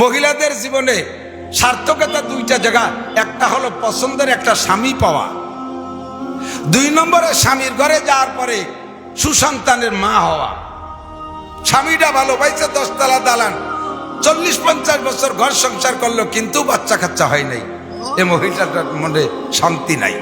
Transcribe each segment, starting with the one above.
মহিলাদের জীবনে সার্থকতা দুইটা জায়গা। একটা হলো পছন্দের, একটা স্বামী পাওয়া। দুই নম্বরে স্বামীর ঘরে যাওয়ার পরে সুসন্তানের মা হওয়া। স্বামীটা ভালো পাইছে, দশতলা দালান। চল্লিশ, পঞ্চাশ বছর ঘর সংসার করল, কিন্তু বাচ্চা কাচ্চা হয় নাই। এ মহিলাটার মনে শান্তি নাই।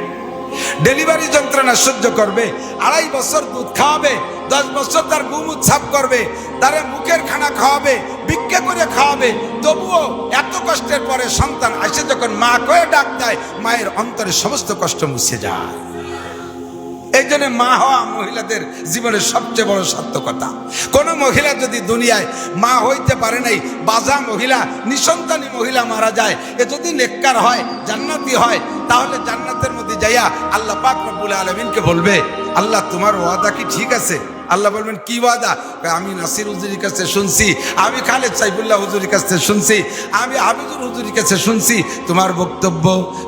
ডেলিভারি যন্ত্রণা সহ্য করবে, আড়াই বছর দুধ খাওয়াবে, দশ বছর তার গুম উৎসাপ করবে, তারে মুখের খানা খাওয়াবে, ভিক্ষা করে খাওয়াবে। তবুও এত কষ্টের পরে সন্তান আসে যখন মা কয়ে ডাক দেয়, মায়ের অন্তরে সমস্ত কষ্ট মুছে যায়। এই জন্য মা হওয়া মহিলাদের জীবনের সবচেয়ে বড় সার্থকতা। কোনো মহিলা যদি দুনিয়ায় মা হইতে পারে নাই, বাজা মহিলা, নিঃসন্তানী মহিলা মারা যায়, এ যদি নেককার হয়, জান্নাতি হয় তাহলে জান্নাতের মধ্যে যাইয়া আল্লাহ পাক রব্বুল আলমিনকে বলবে, আল্লাহ, তোমার ওয়াদা কি ঠিক আছে? আল্লাহ বলবেন, কি ওয়াদা? আমি নাসির হুজুরির কাছে শুনছি, আমি খালেদ সাইফুল্লাহ হুজুরির কাছে শুনছি, আমি হাবিজুর হুজুরির কাছে শুনছি, তোমার বক্তব্য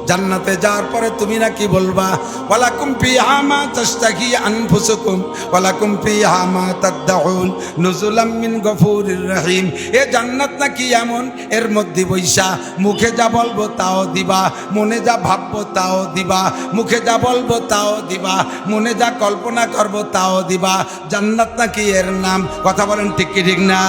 জান্নাতে যাওয়ার পরে তুমি নাকি বলবা, ওয়ালাকুম ফিহা হামা তাশতাহি আনফুসুকুম, ওয়ালাকুম ফিহা হামা তাদউন নুজুলাম মিন গফুরির রহিম। এ জান্নাত নাকি এমন? এর মধ্যে বৈশা, মুখে যা বলব তাও দিবা, মনে যা ভাববো তাও দিবা, মুখে যা বলব তাও দিবা, মনে যা কল্পনা করব তাও দিবা। জান্নাত নাকি এর নাম? কথা বলেন ঠিক কি ঠিক না?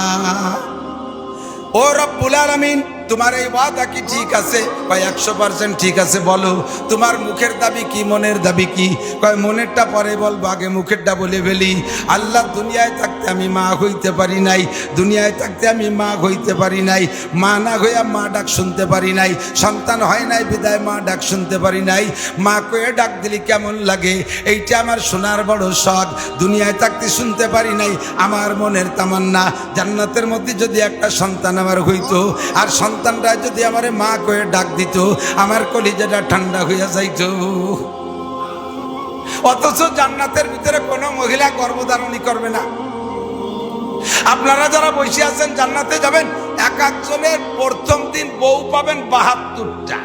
ও রব্বুল আলামিন তোমার এই ওয়াদা কি ঠিক আছে? কয়, একশো পার্সেন্ট ঠিক আছে, বলো। তোমার মুখের দাবি কি, মনের দাবি কি? কয়, মনেরটা পরে বলব, আগে মুখেরটা বলে ফেলি। আল্লাহ দুনিয়ায় থাকতে আমি মা হইতে পারি নাই, দুনিয়ায় থাকতে আমি মা হইতে পারি নাই, মা না হইয়া মা ডাক শুনতে পারি নাই, সন্তান হয় নাই, বিদায় মা ডাক শুনতে পারি নাই। মা কয়ে ডাক দিলি কেমন লাগে? এইটা আমার শোনার বড় শখ। দুনিয়ায় থাকতে শুনতে পারি নাই, আমার মনের তামান্না। জান্নাতের মধ্যে যদি একটা সন্তান আমার হইতো, আর সন্তানরা যদি আমারে মা কয়ে ডাক দিত, আমার কলিজাটা ঠান্ডা হইয়া যাইতো। অথচ জান্নাতের ভিতরে কোনো মহিলা গর্ভধারণী করবে না। আপনারা যারা বসে আছেন, জান্নাতে যাবেন, এক একজনের প্রথম দিন বউ পাবেন বাহাত্তরটা।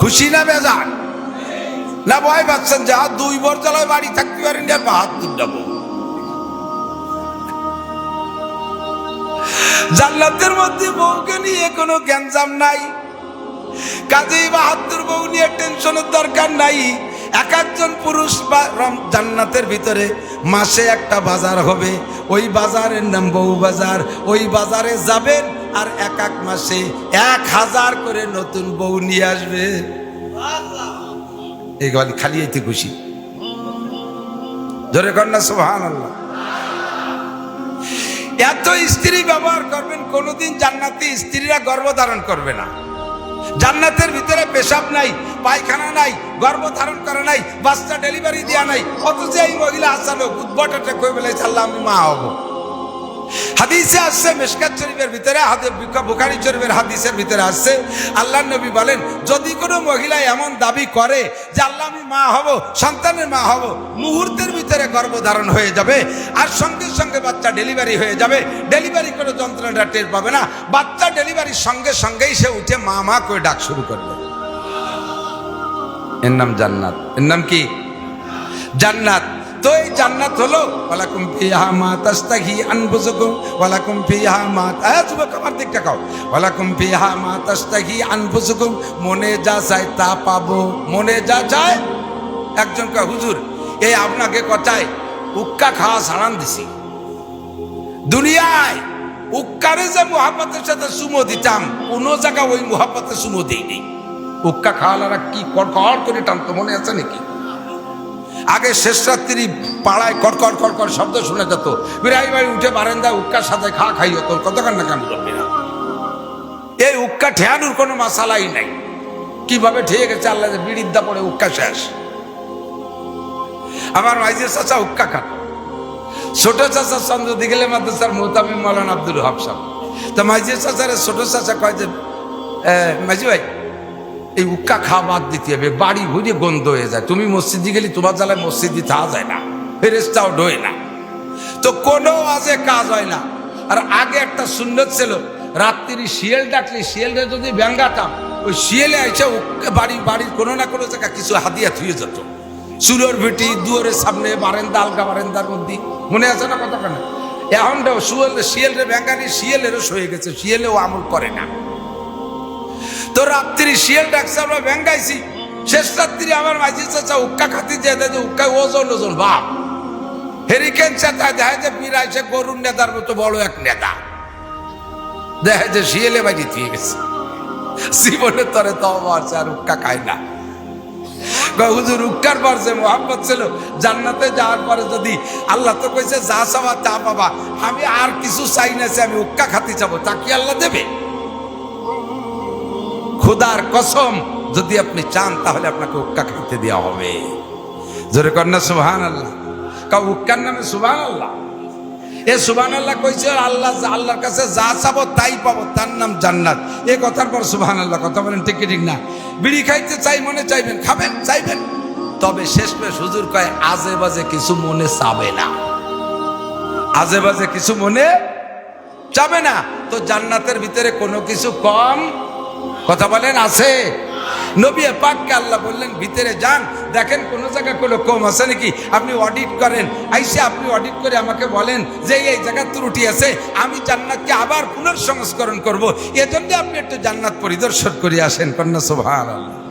খুশি না বেজান না ভয় পাচ্ছেন যা দুই বরতলায় বাড়ি থাকতে পারেন বাহাত্তরটা বউ। জান্নাতের মধ্যে বউকে নিয়ে কোনো গ্যাঞ্জাম নাই। কাজেই বাহাত্তর বউ নিয়ে টেনশনের দরকার নাই। এক একজন পুরুষ বা জান্নাতের ভিতরে মাসে একটা বাজার হবে। ওই বাজারের নাম বউ বাজার ওই বাজারে যাবেন আর এক এক মাসে এক হাজার করে নতুন বউ নিয়ে আসবে। এই খালি এতে খুশি। ধরে কন্যা সোহান আল্লাহ এত স্ত্রী ব্যবহার করবেন, কোনোদিন জান্নাতি স্ত্রীরা গর্ভধারণ করবে না। জান্নাতের ভিতরে পেশাব নাই, পায়খানা নাই গর্ভ ধারণ করে নাই, বাচ্চা ডেলিভারি দেওয়া নাই, অথচ এই মহিলা আসালো উদ্ভটটা কই বলে আল্লাহ আমি মা হব। হাদিসে আসছে, মেশকাত শরীফের ভিতরে বুখারি শরীফের হাদিসের ভিতরে আসছে। আল্লাহ নবী বলেন, যদি কোনো মহিলা এমন দাবি করে যে আল্লাহ আমি মা হব, সন্তানের মা হব, মুহূর্তের ভিতরে গর্ভধারণ হয়ে যাবে, আর সঙ্গে সঙ্গে বাচ্চা ডেলিভারি হয়ে যাবে, ডেলিভারি করে যন্ত্রণাটা টের পাবে না, বাচ্চা ডেলিভারির সঙ্গে সঙ্গেই সে উঠে মা মা করে ডাক শুরু করবে। এর নাম জান্নাত। এর নাম কি? জান্নাত। তো এই জান্নাত হলো, ওয়ালাকুম ফিহা মা তাস্তাহি আনফুসুকুম, ওয়ালাকুম ফিহা মা যুবক, আমার দিকটা কাও। ওয়ালাকুম ফিহা মা তাস্তাহি আনফুসুকুম, মনে যা চায় তা পাবো। মনে যা চায়, একজন কয়, হুজুর এই আপনাকে কথায় উক্কা খাওয়া ছাড়ান দিছি। দুনিয়ায় উক্কারে যে মোহাম্মতের সাথে সুমো দিতাম, কোনো জায়গা ওই মোহাম্মতের সুমো নেই উক্কা খাওয়ালারা কি কড়কড় করে টানতো, মনে আছে নাকি? আগে শেষ রাত্রি পাড়ায় কড়কড় কড়কড় শব্দ শোনা যেত। বিরাই বাড়ি উঠে বারান্দায় উক্কার সাথে খা খাই হতো কতক্ষণ না কাম করবে না। এই উক্কা ঠেয়ানোর কোনো মশালাই নাই। কীভাবে ঠেয়ে গেছে আল্লাহ যে বিড়ির দা পড়ে উক্কা শেষ। আমার মাইজের চাচা উক্কা খান। ছোট চাচা চন্দ্র দিগেলে মাদ্রাসার মোহতামিম মৌলান আব্দুল হক সাহেব। তো মাইজের চাচারে ছোট চাচা কয় যে "এ, মাইজি ভাই এই উক্কা খাওয়া বাদ দিতে হবে, বাড়ি ঘুরে গন্ধ হয়ে যায়। তুমি মসজিদে গেলে তোমার জ্বালায় মসজিদে থাকা যায় না ফেরেস্তাও ডোয় না। তো কোনো আজে কাজ হয় না। আর আগে একটা সুন্দর ছিল রাত্রি শিয়াল ডাকলে শিয়ালটা যদি ব্যাঙ্গাতাম, ওই শিয়ালে উক্কা বাড়ি, বাড়ির কোনো না কোনো জায়গায় কিছু হাতিয়া থুয়ে যেত। চুলোর ভিটি, দুয়ারের সামনে, বারেন্দা, আলগা বারেন্দার মধ্যে, মনে আছে না কথা কেন এখন শুয়েল শিয়ালের ব্যাঙ্গানি, শিয়ালেরও সয়ে গেছে, শিয়ালেও আমল করে না। তো রাত্রি শিয়াল ডাকছে, আমরা ব্যাঙ্গাইছি শেষ রাত্রি আমার মাঝি চাচা উক্কা খাতি যে দেয় যে, উক্কা ওজন ওজন বাপ। হেরিকেন চাচা দেখা যে বিরাইছে গরুর নেতার মতো বড় এক নেতা। দেখা যে, শিয়ালে বাড়ি দিয়ে গেছে। জীবনের তরে তো মারছে আর উক্কা খায় না। হুজুর, উক্কার পর যে মোহাম্মত ছিল, জান্নাতে যাওয়ার পরে যদি আল্লাহ তো কইছে, যা চাবা তা পাবা। আমি আর কিছু চাই না আমি উক্কা খাতে যাব তা কি আল্লাহ দেবে? খুদার কসম, যদি আপনি চান তাহলে আপনাকে উক্কা খাইতে দেওয়া হবে। জোরে কন্যা সুবহান আল্লাহ কাউ উক্কার নামে সুবহান আল্লাহ এ সুবহান আল্লাহ কইছে, আল্লাহ আল্লাহর কাছে যা চাবো তাই পাবো, তার নাম জান্নাত। এ কথার পর সুবহান আল্লাহ কথা বলেন ঠিক ঠিক না? বিড়ি খাইতে চাই মনে চাইবেন, খাবেন, চাইবেন। তবে শেষ পেশ হুজুর কয় আজে বাজে কিছু মনে চাবে না। আজে বাজে কিছু মনে চাবে না। তো জান্নাতের ভিতরে কোনো কিছু কম কথা বলেন, আছে। নবী পাককে আল্লাহ বললেন, ভিতরে যান। দেখেন কোন জায়গায় কোনো কম আছে নাকি? আপনি অডিট করেন। আইসে আপনি অডিট করে আমাকে বলেন যে এই জায়গার ত্রুটি আছে, আমি জান্নাতকে আবার পুনর্সংস্করণ করব। এজন্য আপনি একটু জান্নাত পরিদর্শন করে আসেন, কন্যা সোভান আল্লাহ